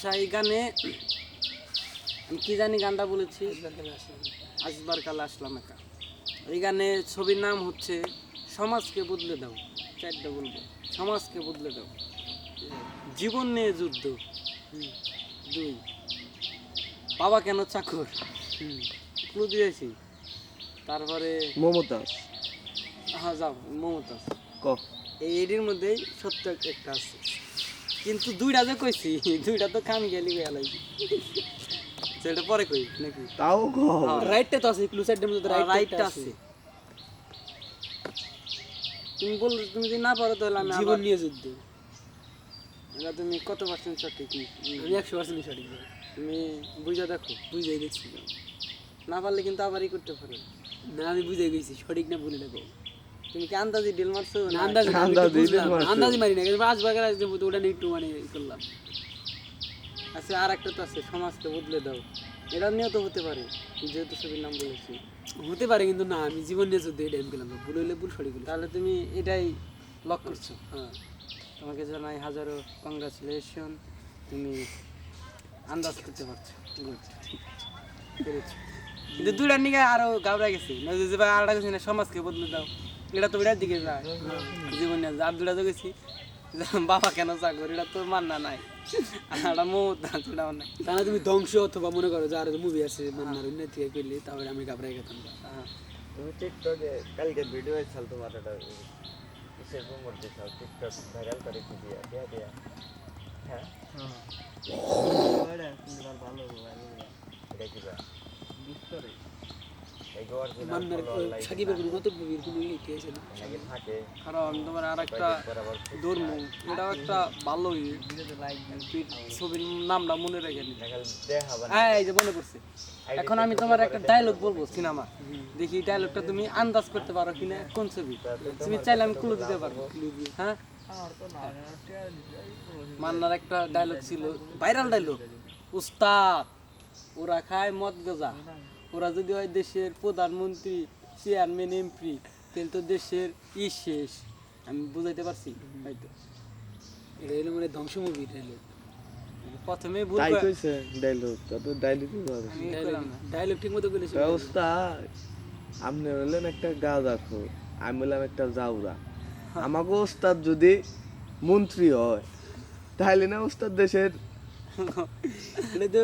আচ্ছা এই গানে আমি কি জানি গানটা বলেছি? আসবার কালে আসলাম একা। এই গানে ছবির নাম হচ্ছে সমাজকে বদলে দাও। চারটা বলব। সমাজকে বদলে দাও। জীবন নিয়ে যুদ্ধ। দুই। বাবা কেন চাকর? ক্লু দিয়েছি। তারপরে মমতাজ। হ্যাঁ যাও মমতাজ। ক? এই এডির মধ্যেই সত্য একটা আছে। কিন্তু দুইটা যে কইছি দুইটা তো কান গেলি। গেলাই সেটা পরে কই নাকি? তাও ক রাইটটা তো আছে ক্লু সাইডের মধ্যে রাইট রাইটটা আছে। তুমি বল তুমি যদি না পারো তাহলে আমি জীবন নিয়ে যুদ্ধ। এটা তুমি কত পার্সেন্ট সঠিক? আমি একশো পার্সেন্ট সঠিক তুমি বুঝে দেখো। বুঝাই দেখছি। না পারলে কিন্তু আবারই করতে পারো। না আমি বুঝে গেছি সঠিক না ভুলে নেব তুমি কি আন্দাজি ডিল মারছো? না আন্দাজ আন্দাজি মারছো। আন্দাজি মারি না কিন্তু আসবাগের আসতে ওটা নিয়ে একটু মানে করলাম। আচ্ছা আর একটা তো আছে সমাজকে বদলে দাও। এটা নিয়েও তো হতে পারে যেহেতু ছবির নাম বলেছি। হতে পারে কিন্তু না আমি জীবন নিয়ে যুদ্ধ এটা গেলাম ভুল হইলে ভুল হইলে তাহলে তুমি এটাই লক করছ। হ্যাঁ। তোমাকে জানাই হাজারো কংগ্রাচুলেশন তুমি আন্দাজ করতে পারছ। গুড পেরেছ। কিন্তু দুইটা নিকে আরও গাবড়া গেছে। না যে ভাই আরেকটা গেছি না সমাজকে বদলে দাও। এটা তো এটার দিকে যায়। জীবন আর দুটা তো গেছি বাবা কেন চাকর? এটা তো মান্না নাই। আর মমতা সেটাও নাই তাহলে তুমি ধ্বংস অথবা মনে করো যে আর মুভি আছে মান্নার অন্য থেকে করলে তাহলে আমি ঘাবড়াই গেতাম। হ্যাঁ। তুমি টিকটকে কালকে ভিডিও ছাল তোমার এটা কিসের প্রমোট দিছাও টিকটক ভাইরাল করে কি দিয়া? দিয়া দিয়া। হ্যাঁ? এটা কি বা এই গোয়ার দিন মান্নার সাকিবের কোনো নতুন কোনো ই আছে না। কারণ তোমার আর একটা ধর্ম, এটাও একটা ভালোই ছবির নামটা রেখে নিতে দেখাল দেখা বা হ্যাঁ এখন আমি তোমার একটা ডায়লগ বলব সিনেমা দেখি ডায়লগটা তুমি আন্দাজ করতে পারো কিনা, কোন ছবি? তুমি চাইলে আমি ক্লু দিতে পারব। হ্যাঁ? মান্নার একটা ডায়লগ ছিল ভাইরাল ডায়লগ উস্তাদ, ওরা খায় মদ গজা। ওরা যদি হয় দেশের প্রধানমন্ত্রী চেয়ারম্যান এমপি তাহলে তো দেশের ই শেষ। আমি বুঝাইতে পারছি হয়তো এটা হলো মানে ধ্বংস মুভি এটা প্রথমে ভুল তাই কইছে ডাইলগ তত ডাইলগ ডায়লগ ঠিক মতো বলেছে ব্যবস্থা আপনি হলেন একটা গাঁজা খো আমি হলাম একটা জাউরা। আমাকে ওস্তাদ যদি মন্ত্রী হয় তাহলে না ওস্তাদ দেশের এটা তো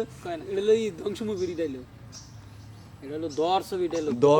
এটা ধ্বংস মুভির ডায়লগ এটা হলো দর ছবি ডায়লগ দশ